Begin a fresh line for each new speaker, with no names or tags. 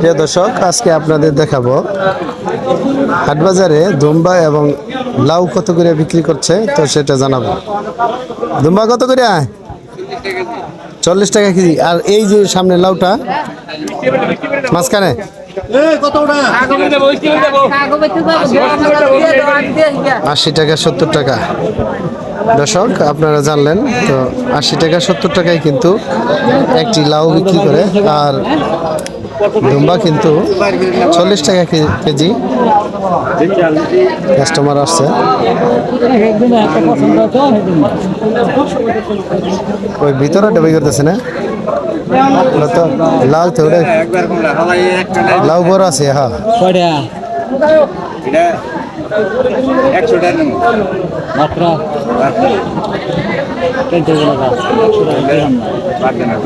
প্রিয় দর্শক, আজকে আপনাদের দেখাবো হাটবাজারে দুম্বা এবং লাউ কত করে বিক্রি করছে, তো সেটা জানাব। দুম্বা কত করে চল্লিশ টাকা কেজি। আর এই যে সামনে লাউটা, মাঝখানে? আশি টাকা সত্তর টাকা। দর্শক, আপনারা জানলেন, তো আশি টাকা সত্তর টাকায় কিন্তু একটি লাউ বিক্রি করে, আর দুম্বা কিন্তু চল্লিশ টাকা কেজি কাস্টমার আসছে। ওই ভিতরে ডুবে করতেছে না? ওটা তো লাউ তো ওটা
একবার কোনটা হালাই একটা নাই